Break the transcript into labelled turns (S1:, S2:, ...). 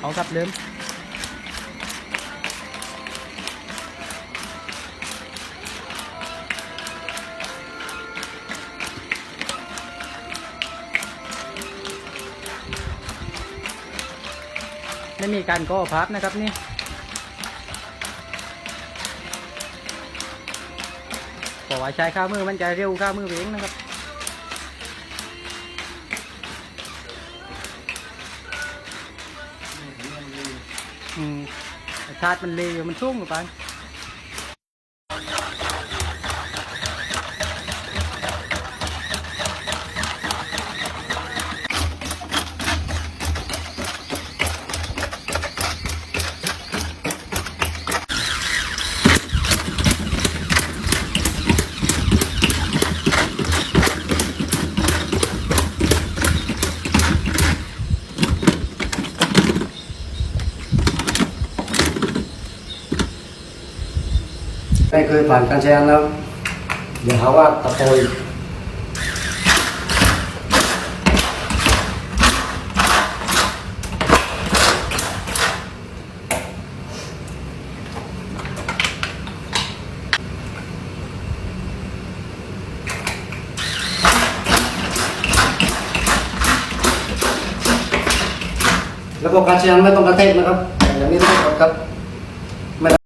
S1: เอาครับเริ่มไม่มีการก่อพับนะครับนี่เพราะว่าใช้ข้ามือมันจะเร็วข้ามือเองนะครับ อืมชาติมันเลวมันชุ่มลงไป
S2: ไม่เคยผ่านการใช้งานแล้วอย่าหาว่าตะโกยระบบการใช้งานไม่ต้องกระเทกนะครับ อย่างนี้ต้องกดครับ